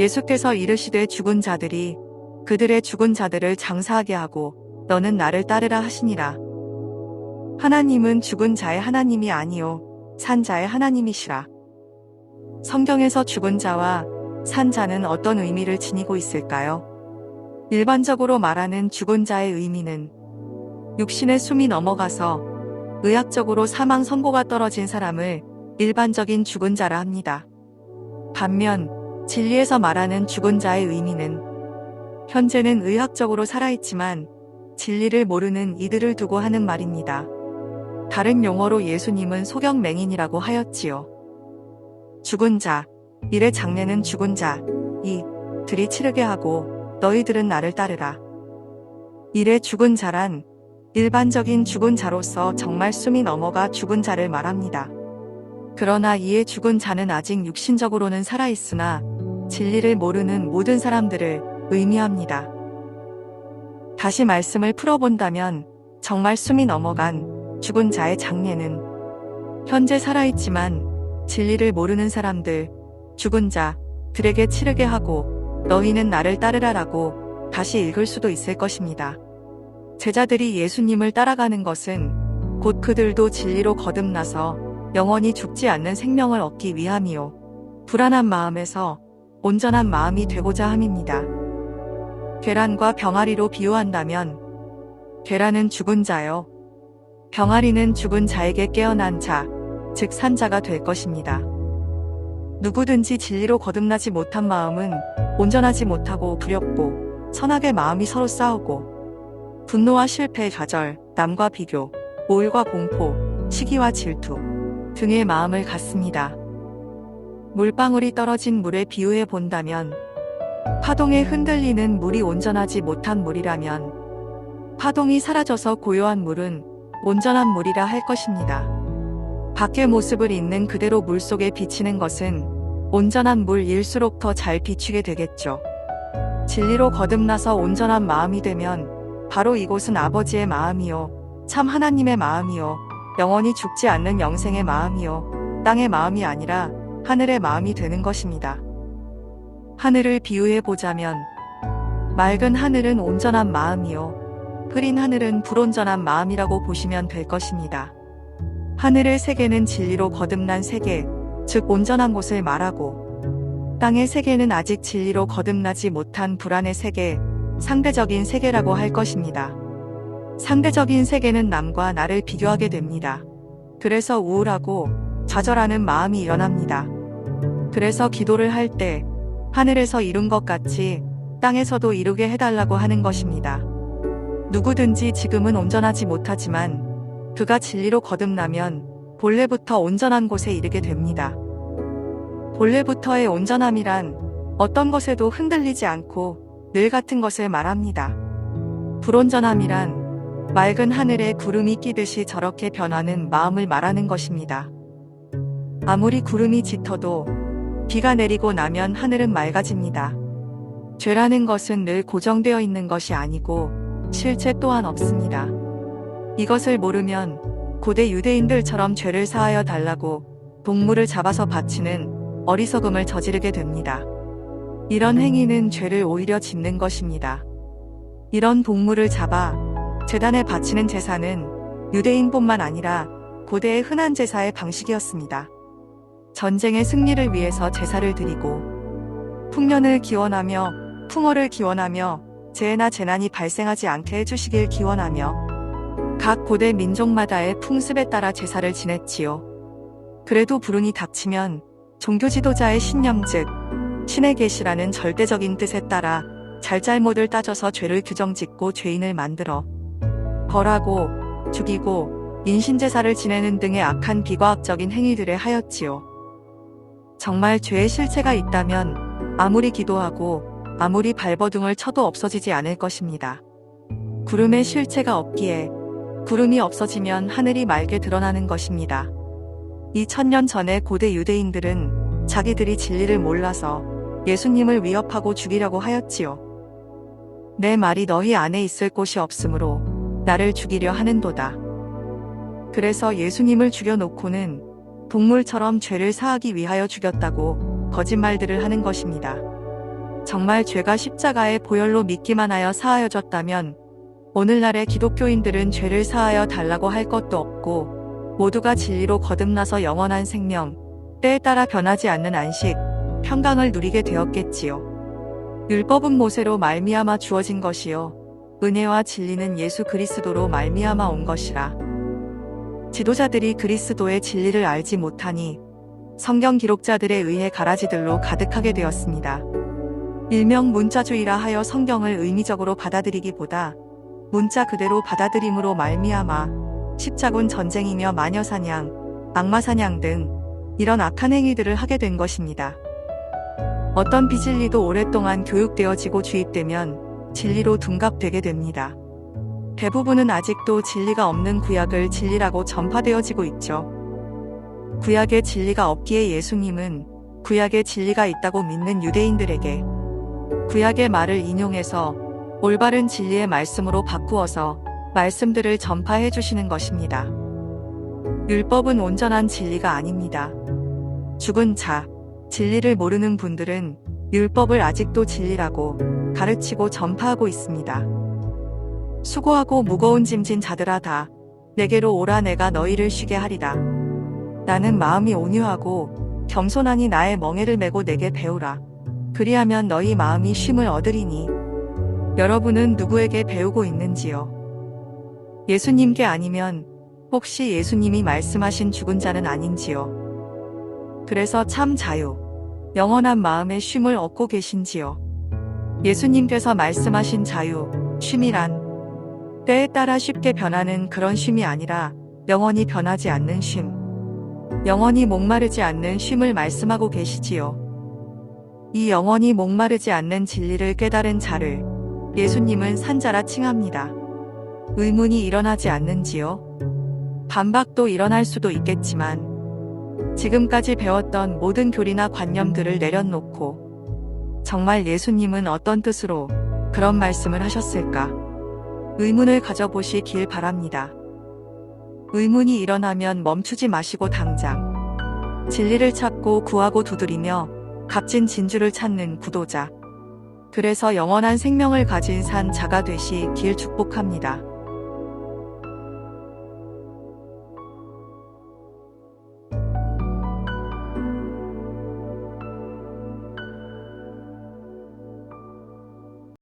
예수께서 이르시되 죽은 자들이 그들의 죽은 자들을 장사하게 하고 너는 나를 따르라 하시니라. 하나님은 죽은 자의 하나님이 아니요 산 자의 하나님이시라. 성경에서 죽은 자와 산 자는 어떤 의미를 지니고 있을까요? 일반적으로 말하는 죽은 자의 의미는 육신의 숨이 넘어가서 의학적으로 사망 선고가 떨어진 사람을 일반적인 죽은 자라 합니다. 반면 진리에서 말하는 죽은 자의 의미는 현재는 의학적으로 살아있지만 진리를 모르는 이들을 두고 하는 말입니다. 다른 용어로 예수님은 소경맹인이라고 하였지요. 죽은 자, 일의 장례는 죽은 자, 이, 들이 치르게 하고 너희들은 나를 따르라. 일의 죽은 자란 일반적인 죽은 자로서 정말 숨이 넘어가 죽은 자를 말합니다. 그러나 이에 죽은 자는 아직 육신적으로는 살아있으나 진리를 모르는 모든 사람들을 의미합니다. 다시 말씀을 풀어본다면 정말 숨이 넘어간 죽은 자의 장례는 현재 살아있지만 진리를 모르는 사람들, 죽은 자들에게 치르게 하고 너희는 나를 따르라라고 다시 읽을 수도 있을 것입니다. 제자들이 예수님을 따라가는 것은 곧 그들도 진리로 거듭나서 영원히 죽지 않는 생명을 얻기 위함이요. 불안한 마음에서 온전한 마음이 되고자 함입니다. 계란과 병아리로 비유한다면 계란은 죽은 자요. 병아리는 죽은 자에게 깨어난 자, 즉 산자가 될 것입니다. 누구든지 진리로 거듭나지 못한 마음은 온전하지 못하고 두렵고 선악의 마음이 서로 싸우고 분노와 실패, 좌절, 남과 비교, 오일과 공포, 시기와 질투 등의 마음을 갖습니다. 물방울이 떨어진 물에 비유해 본다면 파동에 흔들리는 물이 온전하지 못한 물이라면 파동이 사라져서 고요한 물은 온전한 물이라 할 것입니다. 밖의 모습을 있는 그대로 물 속에 비치는 것은 온전한 물일수록 더 잘 비추게 되겠죠. 진리로 거듭나서 온전한 마음이 되면 바로 이곳은 아버지의 마음이요. 참 하나님의 마음이요. 영원히 죽지 않는 영생의 마음이요. 땅의 마음이 아니라 하늘의 마음이 되는 것입니다. 하늘을 비유해 보자면 맑은 하늘은 온전한 마음이요. 흐린 하늘은 불온전한 마음이라고 보시면 될 것입니다. 하늘의 세계는 진리로 거듭난 세계, 즉 온전한 곳을 말하고 땅의 세계는 아직 진리로 거듭나지 못한 불안의 세계, 상대적인 세계라고 할 것입니다. 상대적인 세계는 남과 나를 비교하게 됩니다. 그래서 우울하고 좌절하는 마음이 일어납니다. 그래서 기도를 할 때 하늘에서 이룬 것 같이 땅에서도 이루게 해달라고 하는 것입니다. 누구든지 지금은 온전하지 못하지만 그가 진리로 거듭나면 본래부터 온전한 곳에 이르게 됩니다. 본래부터의 온전함이란 어떤 것에도 흔들리지 않고 늘 같은 것을 말합니다. 불온전함이란 맑은 하늘에 구름이 끼듯이 저렇게 변하는 마음을 말하는 것입니다. 아무리 구름이 짙어도 비가 내리고 나면 하늘은 맑아집니다. 죄라는 것은 늘 고정되어 있는 것이 아니고 실체 또한 없습니다. 이것을 모르면 고대 유대인들처럼 죄를 사하여 달라고 동물을 잡아서 바치는 어리석음을 저지르게 됩니다. 이런 행위는 죄를 오히려 짓는 것입니다. 이런 동물을 잡아 재단에 바치는 제사는 유대인뿐만 아니라 고대의 흔한 제사의 방식이었습니다. 전쟁의 승리를 위해서 제사를 드리고 풍년을 기원하며 풍어를 기원하며 재해나 재난이 발생하지 않게 해주시길 기원하며 각 고대 민족마다의 풍습에 따라 제사를 지냈지요. 그래도 불운이 닥치면 종교 지도자의 신념 즉 신의 계시라는 절대적인 뜻에 따라 잘잘못을 따져서 죄를 규정짓고 죄인을 만들어 벌하고 죽이고 인신제사를 지내는 등의 악한 비과학적인 행위들에 하였지요. 정말 죄의 실체가 있다면 아무리 기도하고 아무리 발버둥을 쳐도 없어지지 않을 것입니다. 구름의 실체가 없기에 구름이 없어지면 하늘이 맑게 드러나는 것입니다. 2000년 전에 고대 유대인들은 자기들이 진리를 몰라서 예수님을 위협하고 죽이려고 하였지요. 내 말이 너희 안에 있을 곳이 없으므로 나를 죽이려 하는도다. 그래서 예수님을 죽여놓고는 동물처럼 죄를 사하기 위하여 죽였다고 거짓말들을 하는 것입니다. 정말 죄가 십자가의 보혈로 믿기만 하여 사하여졌다면 오늘날의 기독교인들은 죄를 사하여 달라고 할 것도 없고 모두가 진리로 거듭나서 영원한 생명, 때에 따라 변하지 않는 안식, 평강을 누리게 되었겠지요. 율법은 모세로 말미암아 주어진 것이요 은혜와 진리는 예수 그리스도로 말미암아 온 것이라. 지도자들이 그리스도의 진리를 알지 못하니 성경 기록자들에 의해 가라지들로 가득하게 되었습니다. 일명 문자주의라 하여 성경을 의미적으로 받아들이기보다 문자 그대로 받아들임으로 말미암아 십자군 전쟁이며 마녀사냥, 악마사냥 등 이런 악한 행위들을 하게 된 것입니다. 어떤 비진리도 오랫동안 교육되어지고 주입되면 진리로 둔갑되게 됩니다. 대부분은 아직도 진리가 없는 구약을 진리라고 전파되어지고 있죠. 구약에 진리가 없기에 예수님은 구약에 진리가 있다고 믿는 유대인들에게 구약의 말을 인용해서 올바른 진리의 말씀으로 바꾸어서 말씀들을 전파해 주시는 것입니다. 율법은 온전한 진리가 아닙니다. 죽은 자, 진리를 모르는 분들은 율법을 아직도 진리라고 가르치고 전파하고 있습니다. 수고하고 무거운 짐진 자들아 다 내게로 오라 내가 너희를 쉬게 하리라. 나는 마음이 온유하고 겸손하니 나의 멍에를 메고 내게 배우라. 그리하면 너희 마음이 쉼을 얻으리니 여러분은 누구에게 배우고 있는지요? 예수님께 아니면 혹시 예수님이 말씀하신 죽은 자는 아닌지요? 그래서 참 자유, 영원한 마음의 쉼을 얻고 계신지요? 예수님께서 말씀하신 자유, 쉼이란 때에 따라 쉽게 변하는 그런 쉼이 아니라 영원히 변하지 않는 쉼, 영원히 목마르지 않는 쉼을 말씀하고 계시지요. 이 영원히 목마르지 않는 진리를 깨달은 자를 예수님은 산자라 칭합니다. 의문이 일어나지 않는지요? 반박도 일어날 수도 있겠지만 지금까지 배웠던 모든 교리나 관념들을 내려놓고 정말 예수님은 어떤 뜻으로 그런 말씀을 하셨을까? 의문을 가져보시길 바랍니다. 의문이 일어나면 멈추지 마시고 당장 진리를 찾고 구하고 두드리며 값진 진주를 찾는 구도자. 그래서 영원한 생명을 가진 산 자가 되시 길 축복합니다.